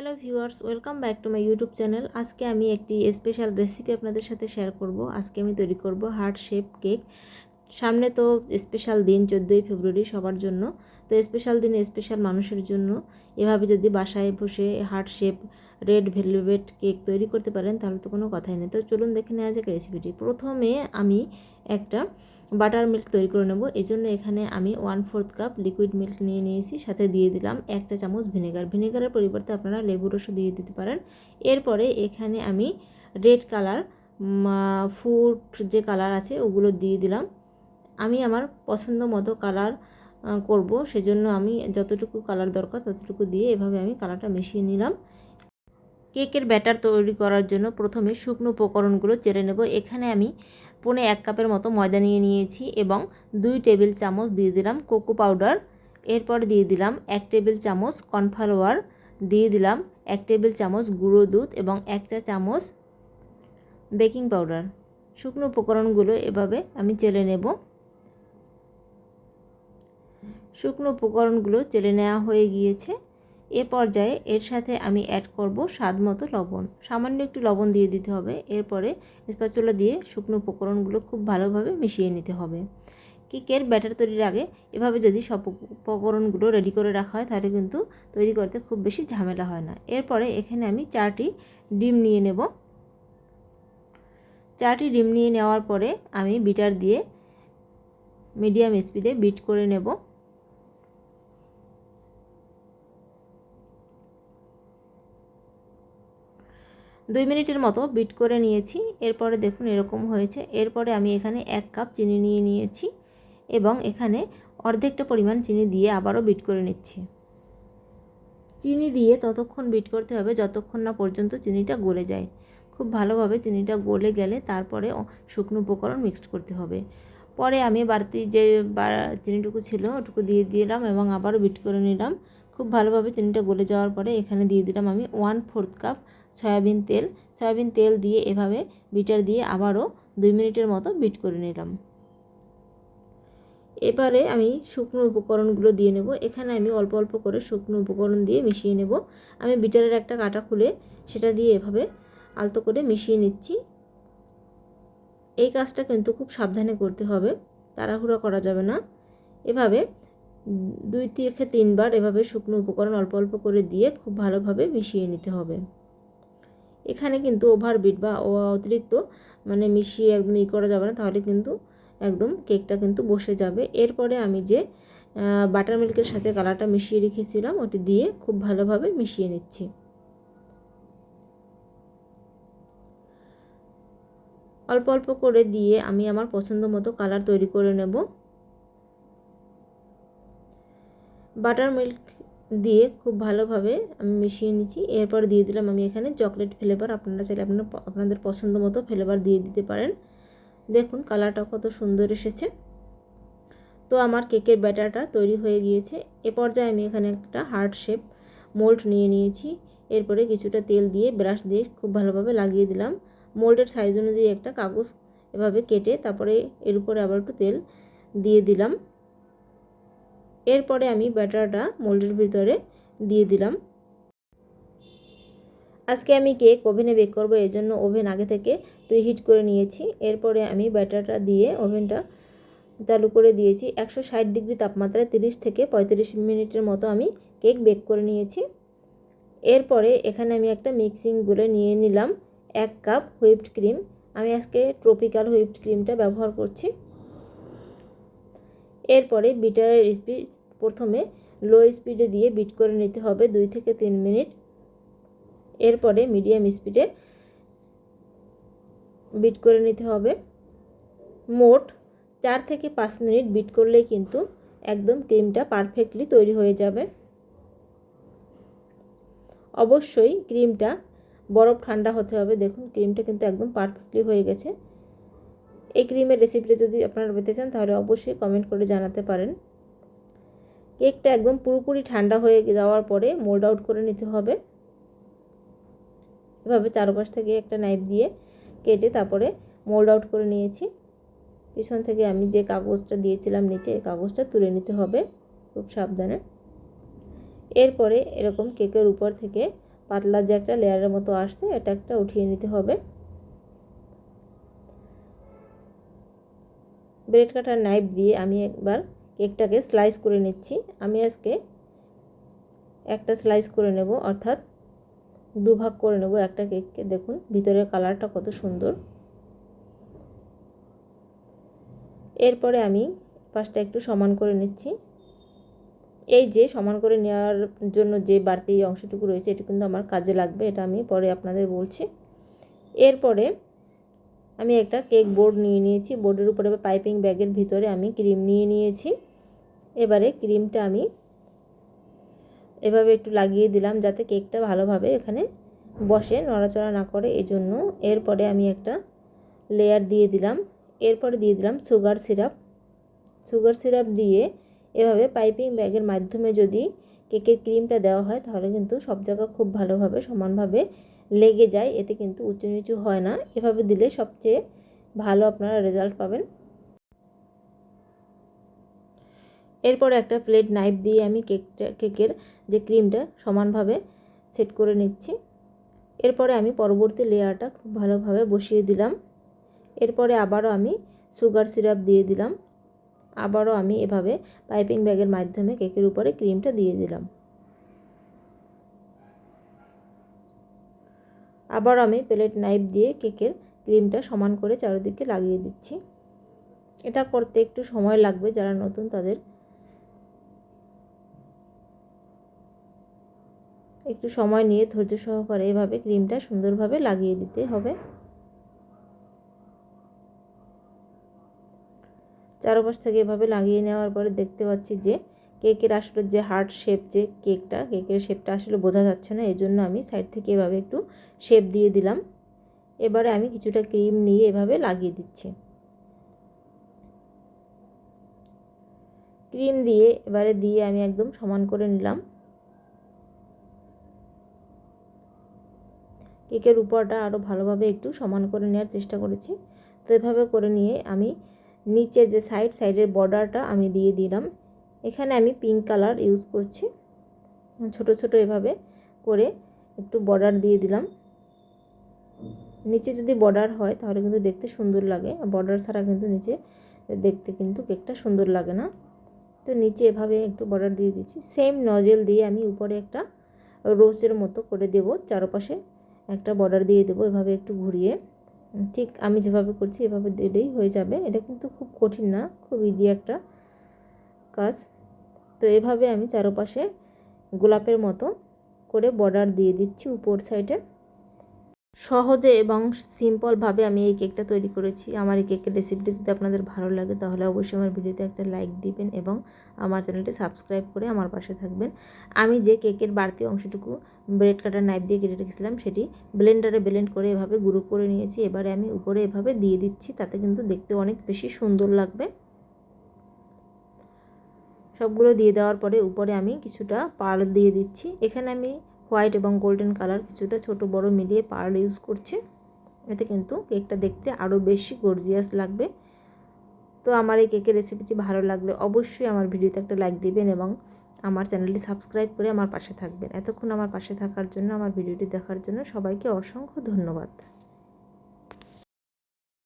Hello viewers welcome back to my YouTube channel আজকে আমি একটি স্পেশাল রেসিপি আপনাদের সাথে শেয়ার করব। আজকে আমি তৈরি করব হার্ট শেপ কেক সামনে তো স্পেশাল দিন চোদ্দোই ফেব্রুয়ারি সবার জন্য। তো স্পেশাল দিনে স্পেশাল মানুষের জন্য। এভাবে যদি বাসায় বসে heart shape red velvet cake তৈরি করতে পারেন, তাহলে তো কোনো কথাই নেই। তো চলুন দেখে নেওয়া যাক রেসিপিটি প্রথমে আমি একটা বাটার মিল্ক তৈরি করে নেব। এই জন্য এখানে আমি one fourth cup liquid milk নিয়ে নিয়েছি, সাথে দিয়ে দিলাম এক চা চামচ ভিনেগার ভিনেগারের পরিবর্তে আপনারা লেবু রসও দিয়ে দিতে পারেন। এরপরে এখানে আমি রেড কালার ফুড যে কালার আছে, ওগুলো দিয়ে দিলাম। আমি আমার পছন্দ মতো কালার করব। সেজন্য আমি যতটুকু কালার দরকার, ততটুকু দিয়ে এভাবে আমি কালারটা মিশিয়ে নিলাম। কেকের ব্যাটার তৈরি করার জন্য প্রথমে শুকনো উপকরণগুলো চেড়ে নেব। এখানে আমি পনে এক কাপের মতো ময়দা নিয়ে নিয়েছি এবং দুই টেবিল চামচ দিয়ে দিলাম কোকো পাউডার। এরপর দিয়ে দিলাম এক টেবিল চামচ কর্নফ্লাওয়ার, দিয়ে দিলাম এক টেবিল চামচ গুঁড়ো দুধ এবং এক চা চামচ বেকিং পাউডার। শুকনো উপকরণগুলো এভাবে আমি চেলে নেব। শুকনো উপকরণগুলো চেলে নেওয়া হয়ে গিয়েছে। এ পর্যায়ে এর সাথে আমি অ্যাড করব স্বাদ মতো লবণ। সামান্য একটু লবণ দিয়ে দিতে হবে। এরপরে স্প্যাচুলা দিয়ে শুকনো উপকরণগুলো খুব ভালোভাবে মিশিয়ে নিতে হবে। কেকের ব্যাটার তৈরির আগে এভাবে যদি সব উপকরণগুলো রেডি করে রাখা হয়, তাহলে কিন্তু তৈরি করতে খুব বেশি ঝামেলা হয় না। এরপরে এখানে আমি চারটি ডিম নিয়ে নেব। চারটি ডিম নিয়ে নেওয়ার পরে আমি বিটার দিয়ে মিডিয়াম স্পিডে বিট করে নেব। দুই মিনিটের মতো বিট করে নিয়েছি। এরপরে দেখুন এরকম হয়েছে। এরপরে আমি এখানে এক কাপ চিনি নিয়ে নিয়েছি এবং এখানে অর্ধেকটা পরিমাণ চিনি দিয়ে আবারও বিট করে নিচ্ছি। চিনি দিয়ে ততক্ষণ বিট করতে হবে যতক্ষণ না পর্যন্ত চিনিটা গলে যায়। খুব ভালোভাবে চিনিটা গলে গেলে তারপরে শুকনো উপকরণ মিক্সড করতে হবে। পরে আমি বাড়তি যে চিনিটুকু ছিল ওটুকু দিয়ে দিলাম এবং আবারও বিট করে নিলাম। খুব ভালোভাবে চিনিটা গলে যাওয়ার পরে এখানে দিয়ে দিলাম আমি ওয়ান ফোর্থ কাপ সয়াবিন তেল সয়াবিন তেল দিয়ে এভাবে বিটার দিয়ে আবারও দুই মিনিটের মতো বিট করে নিলাম। এবারে আমি শুকনো উপকরণগুলো দিয়ে নেব। এখানে আমি অল্প অল্প করে শুকনো উপকরণ দিয়ে মিশিয়ে নেব। আমি বিটারের একটা কাটা খুলে সেটা দিয়ে এভাবে আলতো করে মিশিয়ে নিচ্ছি। এই কাজটা কিন্তু খুব সাবধানে করতে হবে। তাড়াহুড়া করা যাবে না। এভাবে দুই থেকে তিনবার এভাবে শুকনো উপকরণ অল্প অল্প করে দিয়ে খুব ভালোভাবে মিশিয়ে নিতে হবে। এখানে কিন্তু ওভারবিট বা অতিরিক্ত মানে মিশিয়ে একদম ই করা যাবে না, তাহলে কিন্তু একদম কেকটা কিন্তু বসে যাবে। এরপরে আমি যে বাটার মিল্কের সাথে কালারটা মিশিয়ে রেখেছিলাম, ওটি দিয়ে খুব ভালোভাবে মিশিয়ে নিচ্ছি। অল্প অল্প করে দিয়ে আমি আমার পছন্দ মতো কালার তৈরি করে নেব। বাটার মিল্ক দিয়ে খুব ভালোভাবে আমি মিশিয়ে নিচ্ছি। এরপর দিয়ে দিলাম আমি এখানে চকলেট ফ্লেভার আপনারা চাইলে আপনার আপনাদের পছন্দ মতো ফ্লেভার দিয়ে দিতে পারেন। দেখুন কালারটা কত সুন্দর এসেছে। তো আমার কেকের ব্যাটারটা তৈরি হয়ে গিয়েছে। এ পর্যায়ে আমি এখানে একটা হার্ট শেপ মোল্ড নিয়ে নিয়েছি। এরপরে কিছুটা তেল দিয়ে ব্রাশ দিয়ে খুব ভালোভাবে লাগিয়ে দিলাম। মোল্ডের সাইজ অনুযায়ী একটা কাগজ এভাবে কেটে তারপরে এর উপরে আবার একটু তেল দিয়ে দিলাম। এরপরে আমি ব্যাটারটা মোল্ডের ভিতরে দিয়ে দিলাম। আজকে আমি কেক ওভেনে বেক করব এই জন্য ওভেন আগে থেকে প্রিহিট করে নিয়েছি। এরপরে আমি ব্যাটারটা দিয়ে ওভেনটা চালু করে দিয়েছি। একশো ষাট ডিগ্রি তাপমাত্রায় তিরিশ থেকে পঁয়ত্রিশ মিনিটের মতো আমি কেক বেক করে নিয়েছি। এরপরে এখানে আমি একটা মিক্সিং বলে নিয়ে নিলাম, এক কাপ হুইপড ক্রিম। আমি আজকে ট্রপিক্যাল হুইপড ক্রিমটা ব্যবহার করছি। এরপরে বিটারের স্পিড প্রথমে লো স্পিডে দিয়ে বিট করে নিতে হবে দুই থেকে তিন মিনিট। এরপরে মিডিয়াম স্পিডে বিট করে নিতে হবে। মোট চার থেকে পাঁচ মিনিট বিট করলেই কিন্তু একদম ক্রিমটা পারফেক্টলি তৈরি হয়ে যাবে। অবশ্যই ক্রিমটা বরফ ঠান্ডা হতে হবে। দেখুন, ক্রিমটা কিন্তু একদম পারফেক্টলি হয়ে গেছে। এই ক্রিমের রেসিপিটা যদি আপনারা পেতে চান, তাহলে অবশ্যই কমেন্ট করে জানাতে পারেন। কেকটা একদম পুরোপুরি ঠান্ডা হয়ে যাওয়ার পরে মোল্ড আউট করে নিতে হবে। এভাবে চারপাশ থেকে একটা নাইফ দিয়ে কেটে তারপরে মোল্ড আউট করে নিয়েছি। পিছন থেকে আমি যে কাগজটা দিয়েছিলাম নিচে, এই কাগজটা তুলে নিতে হবে খুব সাবধানে। এরপরে এরকম কেকের উপর থেকে পাতলা যে একটা লেয়ারের মতো আসছে, এটা একটা উঠিয়ে নিতে হবে। ব্রেড কাটার নাইফ দিয়ে আমি একবার কেকটাকে স্লাইস করে নিচ্ছি। আমি আজকে একটা স্লাইস করে নেব, অর্থাৎ দুভাগ করে নেব একটা কেককে। দেখুন, ভিতরের কালারটা কত সুন্দর। এরপরে আমি পাশটা একটু সমান করে নিচ্ছি। এই যে সমান করে নেওয়ার জন্য যে বাড়তি অংশটুকু রয়েছে এটি কিন্তু আমার কাজে লাগবে, এটা আমি পরে আপনাদের বলছি। এরপরে আমি একটা কেক বোর্ড নিয়ে নিয়েছি। বোর্ডের উপরে পাইপিং ব্যাগের ভিতরে আমি ক্রিম নিয়ে নিয়েছি। এবারে ক্রিমটা আমি এভাবে একটু লাগিয়ে দিলাম যাতে কেকটা ভালোভাবে এখানে বসে, নড়াচড়া না করে। এজন্য এরপরে আমি একটা লেয়ার দিয়ে দিলাম। এরপরে দিয়ে দিলাম সুগার সিরাপ। সুগার সিরাপ দিয়ে এভাবে পাইপিং ব্যাগের মাধ্যমে যদি কেকের ক্রিমটা দেওয়া হয়, তাহলে কিন্তু সব জায়গা খুব ভালোভাবে, সমানভাবে লেগে যায়, এতে কিন্তু উঁচু নিচু হয় না। এভাবে দিলে সবচেয়ে ভালো আপনারা রেজাল্ট পাবেন। এরপর একটা প্লেট নাইফ দিয়ে আমি কেকটা কেকের যে ক্রিমটা সমানভাবে সেট করে নিচ্ছি। এরপরে আমি পরবর্তী লেয়ারটা খুব ভালোভাবে বসিয়ে দিলাম। এরপরে আবারও আমি সুগার সিরাপ দিয়ে দিলাম। আবারও আমি এভাবে পাইপিং ব্যাগের মাধ্যমে কেকের উপরে ক্রিমটা দিয়ে দিলাম। আবার আমি প্লেট নাইফ দিয়ে কেকের ক্রিমটা সমান করে চারিদিকে লাগিয়ে দিচ্ছি। এটা করতে একটু সময় লাগবে যারা নতুন তাদের। একটু সময় নিয়ে ধৈর্য সহকারে এভাবে ক্রিমটা সুন্দরভাবে লাগিয়ে দিতে হবে। চারপাশ থেকে এভাবে লাগিয়ে নেওয়ার পরে দেখতে পাচ্ছি যে কেকের আসলে যে হার্ট শেপ, যে কেকটা, কেকের শেপটা আসলে বোঝা যাচ্ছে না এই জন্য আমি সাইড থেকে এভাবে একটু শেপ দিয়ে দিলাম। এবারে আমি কিছুটা ক্রিম নিয়ে এভাবে লাগিয়ে দিচ্ছি। ক্রিম দিয়ে এবারে দিয়ে আমি একদম সমান করে নিলাম। কেকের উপরটা আরও ভালোভাবে একটু সমান করে নেওয়ার চেষ্টা করেছি। তো এভাবে করে নিয়ে আমি নিচের যে সাইড, সাইডের বর্ডারটা আমি দিয়ে দিলাম। এখানে আমি পিঙ্ক কালার ইউজ করছি। ছোট ছোট এভাবে করে একটু বর্ডার দিয়ে দিলাম। নিচে যদি বর্ডার হয় তাহলে কিন্তু দেখতে সুন্দর লাগে। বর্ডার ছাড়া কিন্তু নিচে দেখতে কিন্তু কেকটা সুন্দর লাগে না। তো নিচে এভাবে একটু বর্ডার দিয়ে দিচ্ছি। সেম নজেল দিয়ে আমি উপরে একটা রোসের মতো করে দেব। চারপাশে একটা বর্ডার দিয়ে দেবো এভাবে একটু ঘুরিয়ে। ঠিক আমি যেভাবে করছি এভাবে দিলেই হয়ে যাবে। এটা কিন্তু খুব কঠিন না, খুব ইজি একটা কাজ তো এভাবে আমি চারপাশে গোলাপের মতো করে বর্ডার দিয়ে দিচ্ছি উপর সাইডে সহজে এবং সিম্পলভাবে আমি এই কেকটা তৈরি করেছি। আমার এই কেকের রেসিপিটি যদি আপনাদের ভালো লাগে তাহলে অবশ্যই আমার ভিডিওতে একটা লাইক দিবেন এবং আমার চ্যানেলটি সাবস্ক্রাইব করে আমার পাশে থাকবেন। আমি যে কেকের বাড়তি অংশটুকু ব্রেড কাটার নাইফ দিয়ে কেটে রেখেছিলাম সেটি ব্লেন্ডারে ব্লেন্ড করে এভাবে গুঁড়ো করে নিয়েছি। এবারে আমি উপরে এভাবে দিয়ে দিচ্ছি, তাতে কিন্তু দেখতে অনেক বেশি সুন্দর লাগবে। সবগুলো দিয়ে দেওয়ার পরে উপরে আমি কিছুটা পার্ল দিয়ে দিচ্ছি। এখানে আমি হোয়াইট এবং গোল্ডেন কালার কিছুটা ছোট বড় মিলিয়ে পার্ল ইউজ করছি। এতে কিন্তু কেকটা দেখতে আরও বেশি গর্জিয়াস লাগবে। তো আমার এই কেকের রেসিপিটি ভালো লাগলে অবশ্যই আমার ভিডিওতে একটা লাইক দিবেন এবং আমার চ্যানেলটি সাবস্ক্রাইব করে আমার পাশে থাকবেন। এতক্ষণ আমার পাশে থাকার জন্য, আমার ভিডিওটি দেখার জন্য সবাইকে অসংখ্য ধন্যবাদ।